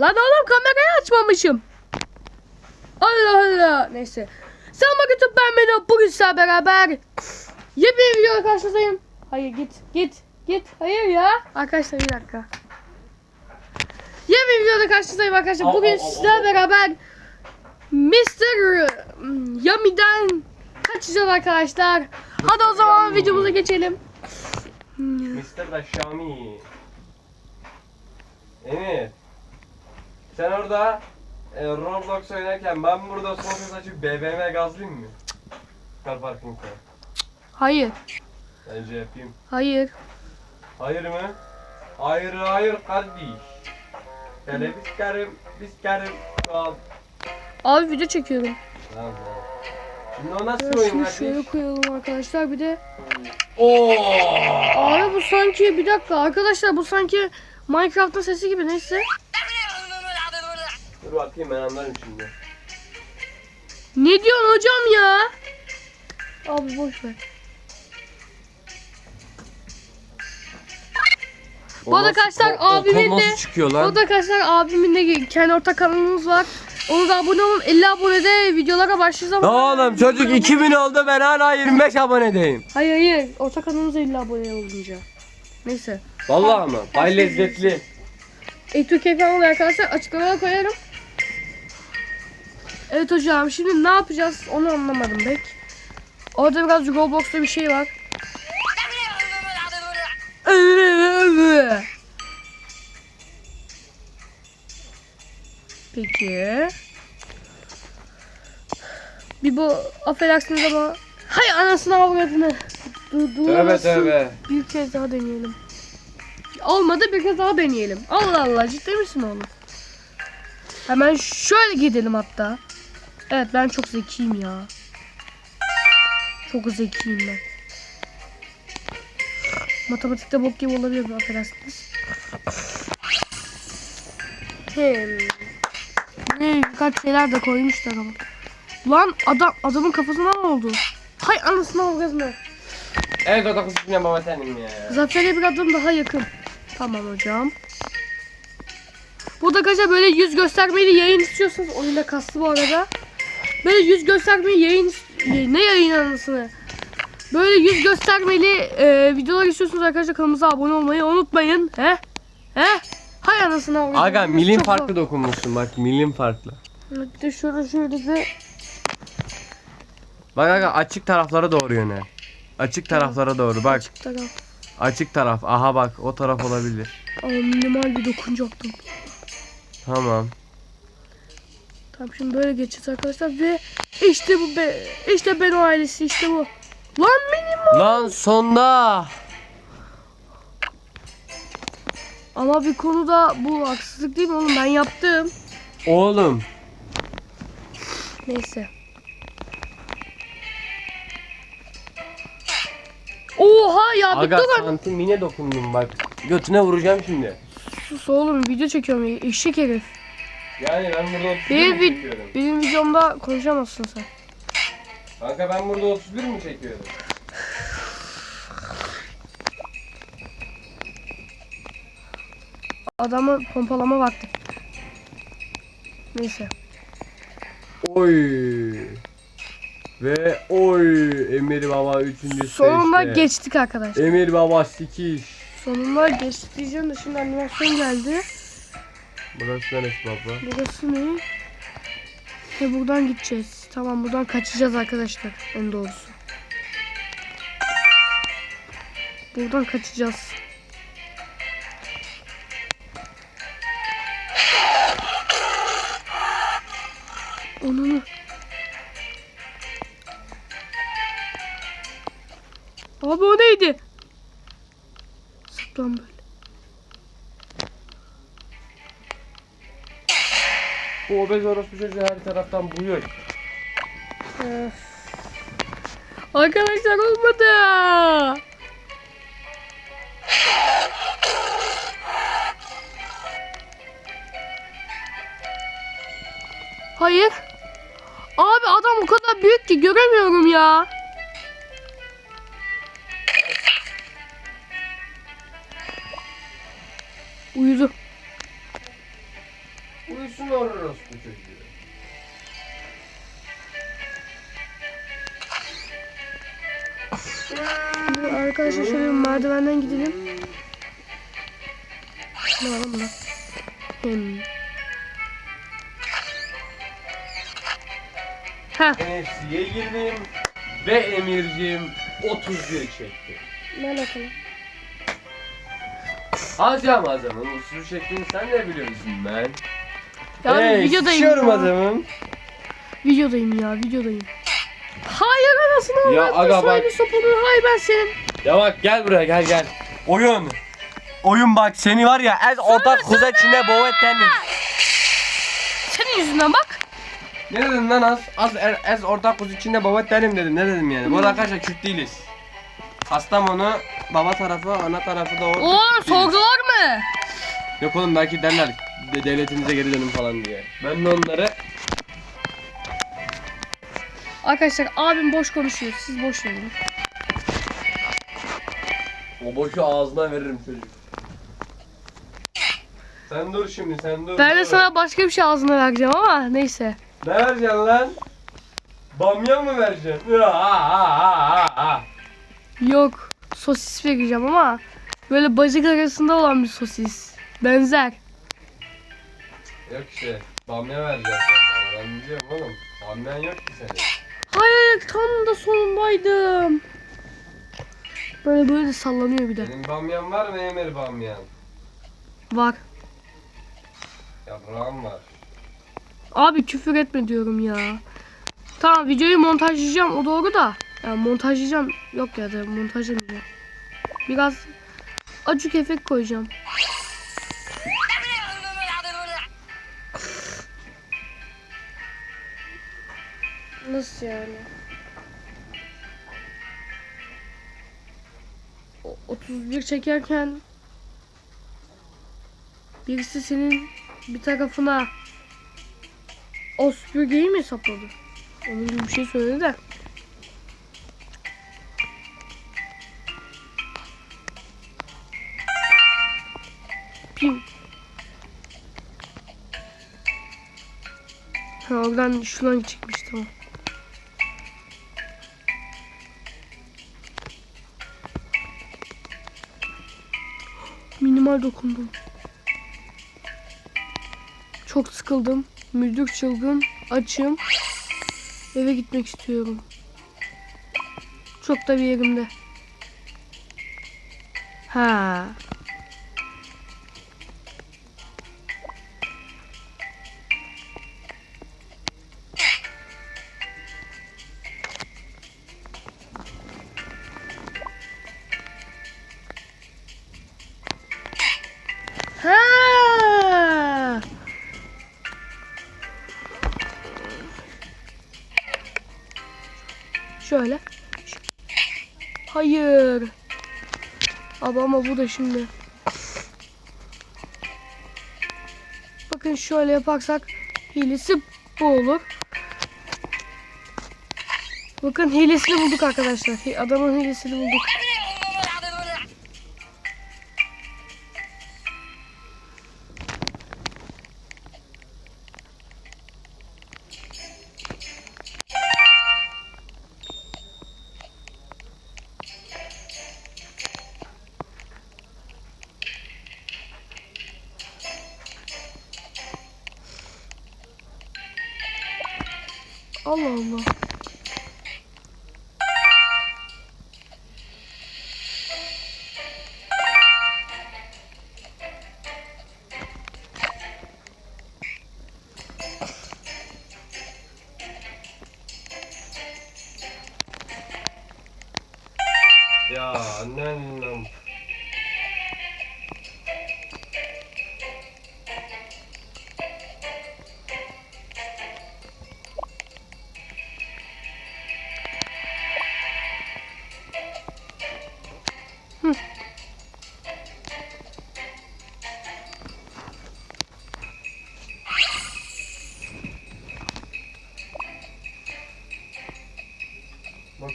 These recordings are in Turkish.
Lan oğlum kamerayı açmamışım. Allah Allah. Neyse. Selam YouTube ben Melo. Bugün sizlerle beraber yepyeni bir videoda karşınızdayım. Hayır git git git. Hayır ya. Arkadaşlar bir dakika. Yepyeni videoda karşınızdayım arkadaşlar. Bugün sizlerle beraber Mr. Yami'den kaçacağız arkadaşlar. Hadi o zaman videomuza geçelim. Mr. da Şami. Emir. Sen orada e, Roblox oynarken ben burada ses açıp BBM gazlayayım mı? Car parking'de. Hayır. Bence yapayım. Hayır. Hayır mı? Hayır hayır kardeş. Hele biz karım, biz karım. Tamam. Abi video çekiyorum. Tamam tamam. Şimdi o nasıl Evet, oyun şunu kardeş? şöyle koyalım arkadaşlar bir de. Oo! Abi bu sanki bir dakika arkadaşlar bu sanki Minecraft'ın sesi gibi neyse. Dur bakayım ben anlarım şimdi. Ne diyorsun hocam ya? Abi boş ver. Bu arada arkadaşlar abimin de çıkıyor bu arada arkadaşlar abimin de kendi ortak kanalımız var. Onu da abone olun. 50 abonede videolara başlayacağız ama. Oğlum çocuk 2000 oldu ben hala 25 abonedeyim. Hayır hayır. Ortak kanalımız 50 abone olunca. Neyse. Vallahi mı? Pay lezzetli. E2K kanalı arkadaşlar açıklamaya koyarım. Evet hocam şimdi ne yapacağız onu anlamadım pek. Orada biraz Roblox'ta bir şey var. Peki. Bir bu affedersiniz ama hay anasını avradını. Tövbe tövbe. Bir kez daha deneyelim. Olmadı bir kez daha deneyelim. Allah Allah ciddi misin oğlum? Hemen şöyle gidelim hatta. Evet ben çok zekiyim ya. Çok zekiyim ben. Matematikte bok gibi olabilir affedersiniz. Hmm. Ne birkaç şeyler de koymuşlar ama. Lan adam adamın kafasına ne oldu? Hay anasını avradını. Evet o da kızım baba senin ya. Zafer'e bir adım daha yakın. Tamam hocam. Burada arkadaşlar böyle yüz göstermeli yayın istiyorsanız oyunda kastı bu arada. Böyle yüz göstermeli yayın ne yayın anısını? Böyle yüz göstermeli e, videolar istiyorsanız arkadaşlar kanalımıza abone olmayı unutmayın. He? He? Hay anasını avradım. Aga milim Çok farklı zor. dokunmuşsun bak milim farklı. Bir de şöyle şöyle de Bak aga açık taraflara doğru yönel. Açık taraflara doğru bak. açık taraf. Açık taraf. Aha bak o taraf olabilir. Ama minimal bir dokunacaktım. Tamam. Tamam şimdi böyle geçeceğiz arkadaşlar ve işte bu be işte ben o ailesi işte bu. Lan minimum. Lan sonda. Ama bir konuda bu haksızlık değil mi oğlum ben yaptım. Oğlum. Neyse. Oha ya bir Aga lan. santimine dokundum bak. Götüne vuracağım şimdi. Sus oğlum video çekiyorum eşek herif. Yani ben burada 31 Benim, mi çekiyorum? benim videomda konuşamazsın sen. Kanka ben burada 31 mi çekiyorum? Adamı pompalama vakti. Neyse. Oy. Ve oy Emir Baba 3. Sonunda geçtik arkadaşlar. Emir Baba sikiş. Sonunda geçtik diyeceğim de şimdi animasyon geldi. Burası neresi baba? Burası ne? Ve buradan gideceğiz. Tamam buradan kaçacağız arkadaşlar en doğrusu. Buradan kaçacağız. Onu Abi o neydi? Böyle. Obez orospu çocuğu her taraftan buluyor. Öf. Arkadaşlar olmadı. Hayır. Abi adam o kadar büyük ki göremiyorum ya. Uyudu. Uyusun orospu çocuğu. Şimdi arkadaşlar şöyle merdivenden gidelim. Ne var lan? Hem. Ha, NFC'ye girdim ve Emir'cim 31 çekti. ne bakalım. Hacam adamın usul şeklini sen ne biliyorsun ben? Ya Hey, videodayım ya. adamım. Videodayım ya, videodayım. Hayır anasını Ya aga bak. soylu sopunun hay ben senin. Ya bak gel buraya gel gel. Oyun. Oyun bak seni var ya ez ortak kuza içinde boğet tenin. Senin yüzünden bak. Ne dedin lan az? Az er, ez ortak kuzu içinde boğet tenim dedim. Ne dedim yani? Bu arada arkadaşlar Kürt değiliz. Kastamonu baba tarafı ana tarafı da o. Oğlum Kürt değiliz. sordular mı? Yok oğlum belki derler de devletimize geri dönün falan diye. Ben de onları Arkadaşlar abim boş konuşuyor. Siz boş verin. o boşu ağzına veririm çocuk. Sen dur şimdi sen dur. Ben de dur. sana başka bir şey ağzına vereceğim ama neyse. Ne vereceksin lan? Bamya mı vereceksin? Ya, ha, ha, ha, ha, ha. Yok. Sosis vereceğim ama böyle bacak arasında olan bir sosis. Benzer. Yok işte. Bamya vereceksin sen bana. Ben biliyorum oğlum. Bamyan yok ki senin. Hayır tam da sonundaydım. Böyle böyle de sallanıyor bir de. Senin bamyan var mı Emir bamyan? Var. Yaprağım var. Abi küfür etme diyorum ya. Tamam videoyu montajlayacağım o doğru da. Yani montajlayacağım. Yok ya da montajlamayacağım. Biraz acık efekt koyacağım. Nasıl yani? O- 31 çekerken birisi senin bir tarafına o süpürgeyi mi sapladı? Onun gibi bir şey söyledi de. Pim. Ha oradan şuradan çıkmış tamam. Minimal dokundum. Çok sıkıldım. Müldür çılgın. Açım. Eve gitmek istiyorum. Çok da bir yerimde. Ha. Abi ama bu da şimdi. Bakın şöyle yaparsak hilesi bu olur. Bakın hilesini bulduk arkadaşlar. Adamın hilesini bulduk.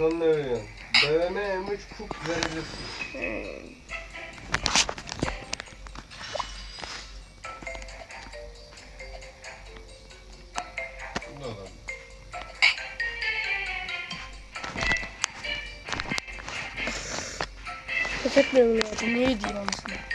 Son devriyon. BVM M3 Cook derecesi. Hmm. Affetmiyorum ya. Niye diyeyim anasını?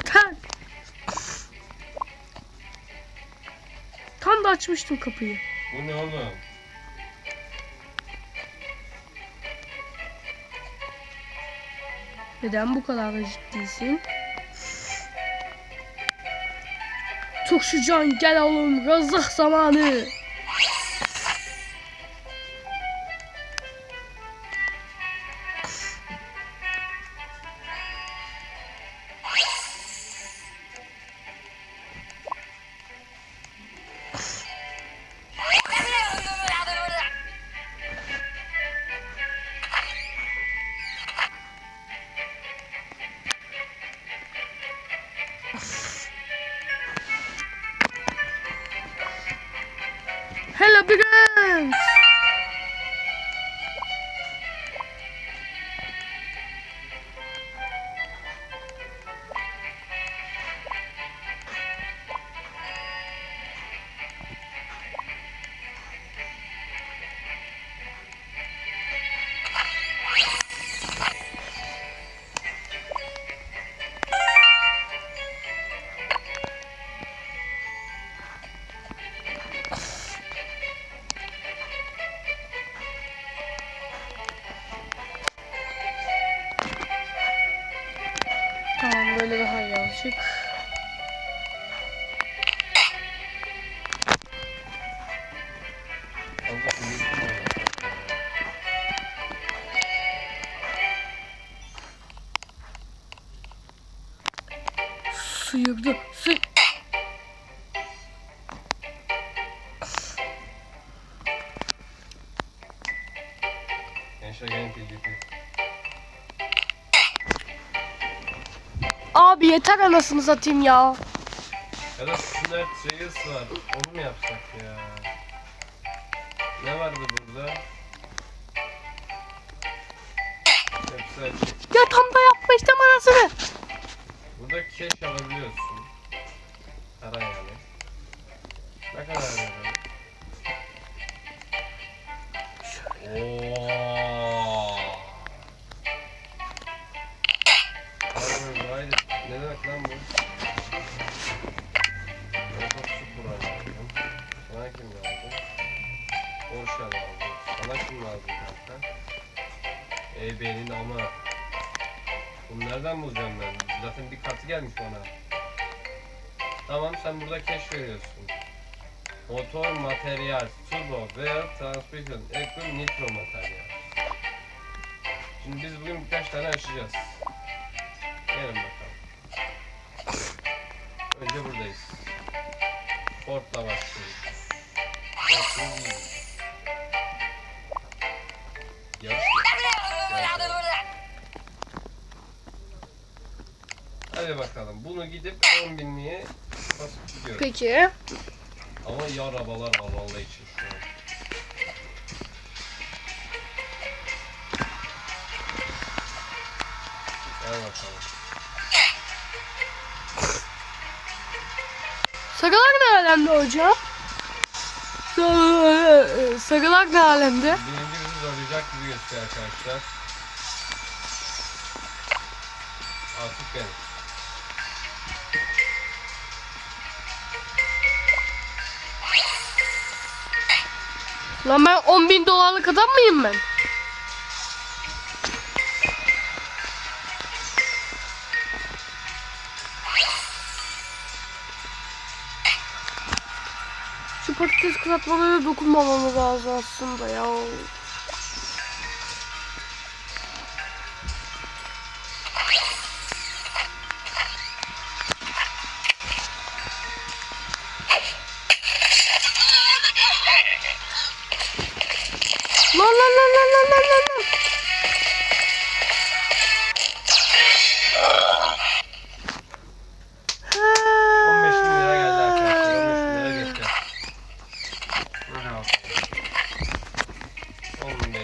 Yeter. Tam da açmıştım kapıyı. Bu ne oğlum? Neden bu kadar da ciddisin? Turşucan gel oğlum razık zamanı. Daha Abi yeter anasını satayım ya. Ya da Snap Trails var. Onu mu yapsak ya? Ne vardı burada? Hepsi açık. Ya tam da yapmıştım anasını. Burada cash alabiliyorsun. Para yani. Ne kadar yani? Ooo. Ey benim ama. Bunu nereden bulacağım ben? Zaten bir katı gelmiş bana. Tamam sen burada keş veriyorsun. Motor materyal, turbo veya transmission, equip nitro materyal. Şimdi biz bugün birkaç tane açacağız. Gelin bakalım. Gidip 10 binliğe basıp gidiyoruz. Peki. Ama ya arabalar havalı için şu an. Gel bakalım. Sarılar ne alemde hocam? Sarılar ne alemde? Birinci bizi zorlayacak gibi gözüküyor arkadaşlar. Artık benim. Lan ben 10 bin dolarlık adam mıyım ben? Şu patates kızartmalara dokunmamamız lazım aslında ya.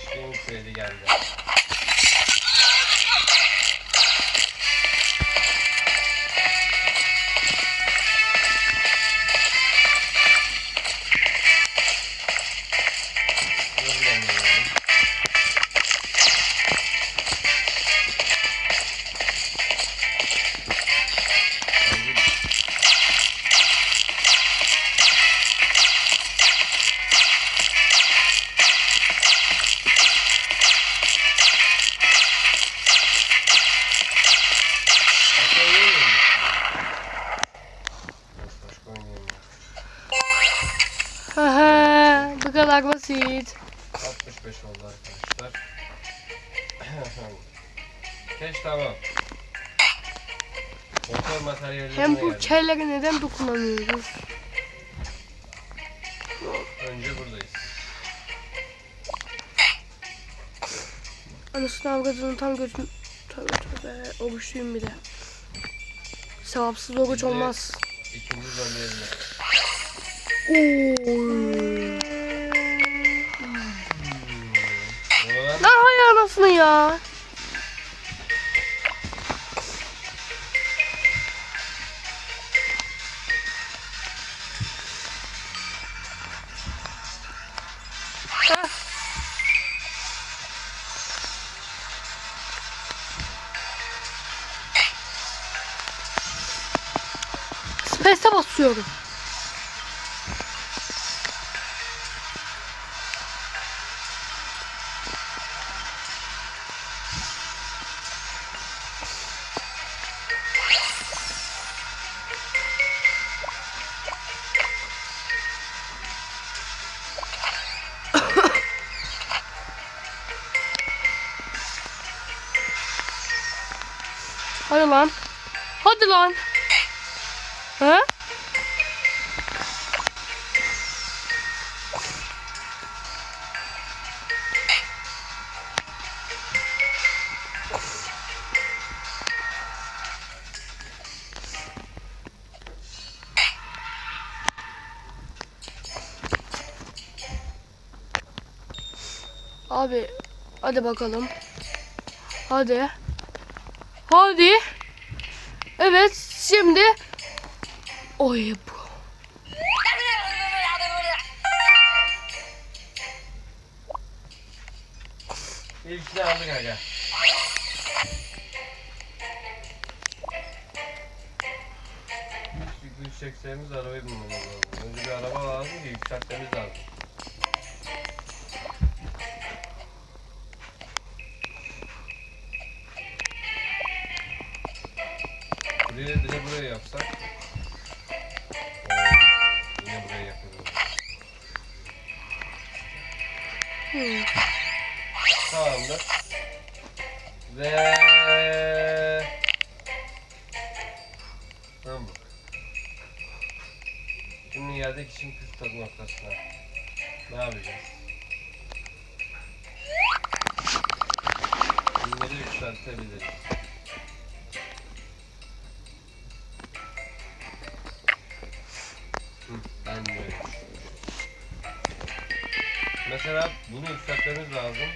eşliğin söyledi geldi. Kadar basit. 65 oldu arkadaşlar. Keş tamam. Motor materyallerine Hem bu geldik. kellere neden dokunamıyoruz? Önce buradayız. Anasını avradını tam gözüm... Tövbe tövbe. Oruçluyum bir de. Sevapsız oruç olmaz. İkinci zorlayabilir. Oy. Ya. Space'e basıyorum. Hadi lan. Hadi lan. He? Abi hadi bakalım. Hadi. Hadi. Evet şimdi Oy bu. ilkini aldık aga. İlk yüksekliğimiz arabayı bulmamız lazım. Önce bir araba lazım ki yükseltmemiz lazım. Ve Tamam. Şimdi geldik için püf tadı noktasına. Ne yapacağız? Bunları yükseltebiliriz. Ben de öyle. Mesela bunu yükseltmemiz lazım.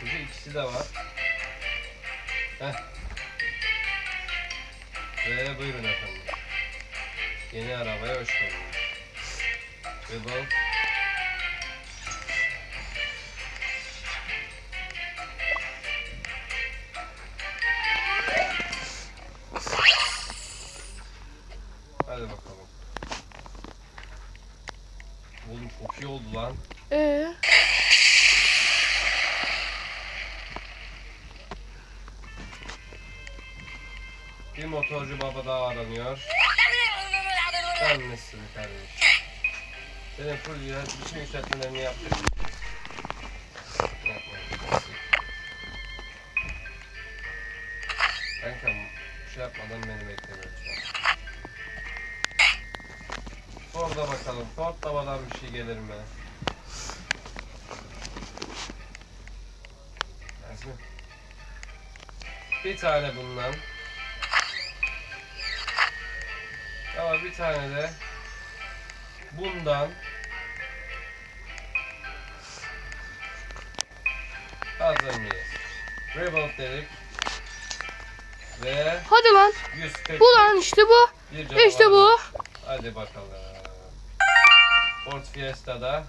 Çünkü ikisi de var. Heh. Ve buyurun efendim. Yeni arabaya hoş geldiniz. Ve bu baba daha aranıyor. Sen nesin kardeş? Senin full ya, bütün yükseltmelerini yaptık. Kankam şey yapmadan beni bekle. Ford'a bakalım. Ford babadan bir şey gelir mi? Bir tane bundan. Ama bir tane de bundan hazır mıyız? Revolt dedik. Ve hadi lan. 140 Bu lan işte bu. İşte bu. Hadi bakalım. Ford Fiesta'da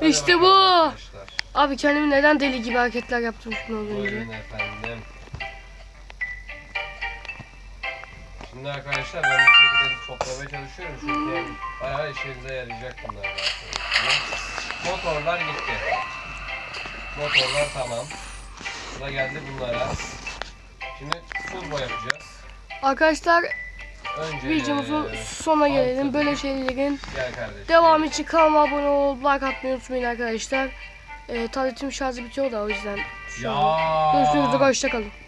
Hadi İşte bakalım bu. Abi kendimi neden deli gibi hareketler yaptım şunu az önce. Buyurun efendim. Şimdi arkadaşlar ben bu şekilde toplamaya çalışıyorum çünkü bayağı işinize yarayacak bunlar. Motorlar gitti. Motorlar tamam. Sıra geldi bunlara. Şimdi turbo yapacağız. Arkadaşlar Önce videomuzun sonuna gelelim. Böyle şeylerin Gel kardeşim. devam için kanalıma abone olup like atmayı unutmayın arkadaşlar. Ee, tabletim şarjı bitiyor da o yüzden. Şu. Ya. Görüşmek üzere hoşçakalın.